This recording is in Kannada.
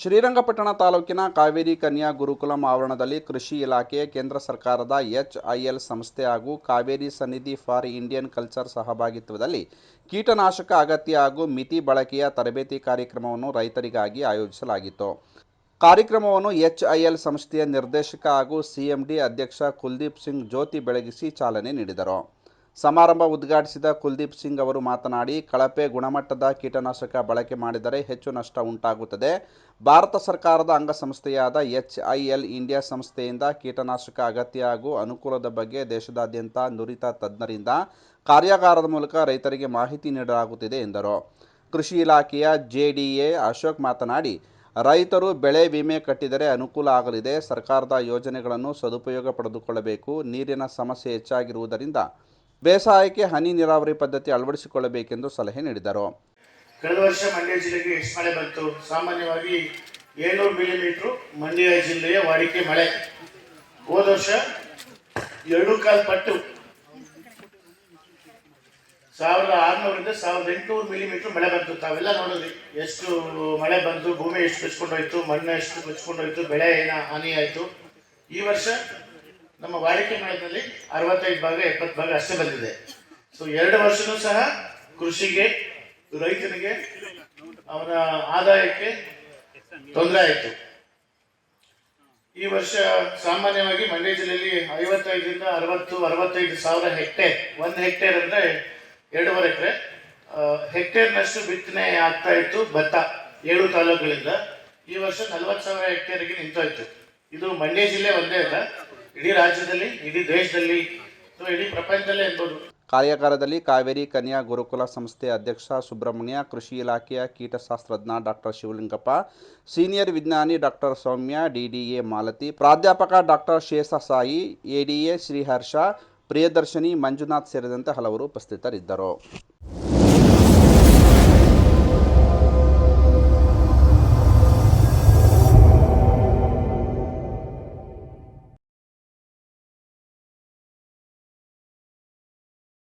ಶ್ರೀರಂಗಪಟ್ಟಣ ತಾಲೂಕಿನ ಕಾವೇರಿ ಕನ್ಯಾ ಗುರುಕುಲಂ ಆವರಣದಲ್ಲಿ ಕೃಷಿ ಇಲಾಖೆ ಕೇಂದ್ರ ಸರ್ಕಾರದ ಎಚ್ಐಎಲ್ ಸಂಸ್ಥೆ ಹಾಗೂ ಕಾವೇರಿ ಸನ್ನಿಧಿ ಫಾರ್ ಇಂಡಿಯನ್ ಕಲ್ಚರ್ ಸಹಭಾಗಿತ್ವದಲ್ಲಿ ಕೀಟನಾಶಕ ಅಗತ್ಯ ಹಾಗೂ ಮಿತಿ ಬಳಕೆಯ ತರಬೇತಿ ಕಾರ್ಯಕ್ರಮವನ್ನು ರೈತರಿಗಾಗಿ ಆಯೋಜಿಸಲಾಗಿತ್ತು. ಕಾರ್ಯಕ್ರಮವನ್ನು ಎಚ್ಐಎಲ್ ಸಂಸ್ಥೆಯ ನಿರ್ದೇಶಕ ಹಾಗೂ ಸಿಎಂಡಿ ಅಧ್ಯಕ್ಷ ಕುಲ್ದೀಪ್ ಸಿಂಗ್ ಜ್ಯೋತಿ ಬೆಳಗಿಸಿ ಚಾಲನೆ ನೀಡಿದರು. ಸಮಾರಂಭ ಉದ್ಘಾಟಿಸಿದ ಕುಲ್ದೀಪ್ ಸಿಂಗ್ ಅವರು ಮಾತನಾಡಿ, ಕಳಪೆ ಗುಣಮಟ್ಟದ ಕೀಟನಾಶಕ ಬಳಕೆ ಮಾಡಿದರೆ ಹೆಚ್ಚು ನಷ್ಟ ಉಂಟಾಗುತ್ತದೆ. ಭಾರತ ಸರ್ಕಾರದ ಅಂಗಸಂಸ್ಥೆಯಾದ ಎಚ್ಐಎಲ್ ಇಂಡಿಯಾ ಸಂಸ್ಥೆಯಿಂದ ಕೀಟನಾಶಕ ಅಗತ್ಯ ಹಾಗೂ ಅನುಕೂಲದ ಬಗ್ಗೆ ದೇಶದಾದ್ಯಂತ ನುರಿತ ತಜ್ಞರಿಂದ ಕಾರ್ಯಾಗಾರದ ಮೂಲಕ ರೈತರಿಗೆ ಮಾಹಿತಿ ನೀಡಲಾಗುತ್ತಿದೆ ಎಂದರು. ಕೃಷಿ ಇಲಾಖೆಯ ಜೆಡಿಎ ಅಶೋಕ್ ಮಾತನಾಡಿ, ರೈತರು ಬೆಳೆ ವಿಮೆ ಕಟ್ಟಿದರೆ ಅನುಕೂಲ ಆಗಲಿದೆ. ಸರ್ಕಾರದ ಯೋಜನೆಗಳನ್ನು ಸದುಪಯೋಗ ಪಡೆದುಕೊಳ್ಳಬೇಕು. ನೀರಿನ ಸಮಸ್ಯೆ ಹೆಚ್ಚಾಗಿರುವುದರಿಂದ ಬೇಸಾಯಕ್ಕೆ ಹನಿ ನೀರಾವರಿ ಪದ್ಧತಿ ಅಳವಡಿಸಿಕೊಳ್ಳಬೇಕೆಂದು ಸಲಹೆ ನೀಡಿದರು. ಕಳೆದ ವರ್ಷ ಮಂಡ್ಯ ಜಿಲ್ಲೆಗೆ ಎಷ್ಟು ಮಳೆ ಬಂತು? ಸಾಮಾನ್ಯವಾಗಿ ಏಳ್ನೂರು ಮಿಲಿಮೀಟ್ರು ಮಂಡ್ಯ ಜಿಲ್ಲೆಯ ವಾಡಿಕೆ ಮಳೆ. ಹೋದ ವರ್ಷ ಎರಡು ಕಾಲು ಪಟ್ಟು. ಸಾವಿರದ ಆರುನೂರಿಂದ ಸಾವಿರದ ಎಂಟುನೂರು ಮಿಲಿಮೀಟ್ರ್ ಮಳೆ ಬಂತು. ತಾವೆಲ್ಲ ನೋಡಿದ್ರಿ ಎಷ್ಟು ಮಳೆ ಬಂತು ಭೂಮಿ ಎಷ್ಟು ಬಿಚ್ಕೊಂಡೋಯ್ತು ಮಣ್ಣು ಎಷ್ಟು ಬಿಚ್ಕೊಂಡೋಯ್ತು ಬೆಳೆ ಏನ ಹಾನಿ ಆಯಿತು. ಈ ವರ್ಷ ನಮ್ಮ ವಾಡಿಕೆ ಮೇಳದಲ್ಲಿ ಅರವತ್ತೈದು ಭಾಗ, ಎಪ್ಪತ್ತು ಭಾಗ ಅಷ್ಟೇ ಬಂದಿದೆ. ಸೊ ಎರಡು ವರ್ಷನೂ ಸಹ ಕೃಷಿಗೆ, ರೈತನಿಗೆ, ಅವರ ಆದಾಯಕ್ಕೆ ತೊಂದರೆ ಆಯಿತು. ಈ ವರ್ಷ ಸಾಮಾನ್ಯವಾಗಿ ಮಂಡ್ಯ ಜಿಲ್ಲೆಯಲ್ಲಿ ಐವತ್ತೈದರಿಂದ ಅರವತ್ತು, ಅರವತ್ತೈದು ಸಾವಿರ ಹೆಕ್ಟೇರ್ ಒಂದು ಹೆಕ್ಟೇರ್ ಅಂದ್ರೆ ಎರಡೂವರೆ ಎಕರೆ. ಹೆಕ್ಟೇರ್ನಷ್ಟು ಬಿತ್ತನೆ ಆಗ್ತಾ ಇತ್ತು, ಭತ್ತ, ಏಳು ತಾಲೂಕುಗಳಿಂದ. ಈ ವರ್ಷ ನಲವತ್ತು ಸಾವಿರ ಹೆಕ್ಟೇರ್ಗೆ ನಿಂತೋಯ್ತು. ಇದು ಮಂಡ್ಯ ಜಿಲ್ಲೆ ಒಂದೇ ಅಲ್ಲ. ಇಡೀ ರಾಜ್ಯದಲ್ಲಿ, ಇಡೀ ದೇಶದಲ್ಲಿ ಇಡೀ ಪ್ರಪಂಚದಲ್ಲೇ ಅನ್ಬೋದು ಕಾರ್ಯಾಗಾರದಲ್ಲಿ ಕಾವೇರಿ ಕನ್ಯಾ ಗುರುಕುಲ ಸಂಸ್ಥೆ ಅಧ್ಯಕ್ಷ ಸುಬ್ರಹ್ಮಣ್ಯ, ಕೃಷಿ ಇಲಾಖೆಯ ಕೀಟಶಾಸ್ತ್ರಜ್ಞ ಡಾಕ್ಟರ್ ಶಿವಲಿಂಗಪ್ಪ, ಸೀನಿಯರ್ ವಿಜ್ಞಾನಿ ಡಾಕ್ಟರ್ ಸೌಮ್ಯ ಡಿಡಿಎ ಮಾಲತಿ, ಪ್ರಾಧ್ಯಾಪಕ ಡಾಕ್ಟರ್ ಶೇಷಸಾಯಿ ಎಡಿಎ ಶ್ರೀಹರ್ಷ, ಪ್ರಿಯದರ್ಶಿನಿ ಮಂಜುನಾಥ್ ಸೇರಿದಂತೆ ಹಲವರು ಉಪಸ್ಥಿತರಿದ್ದರು.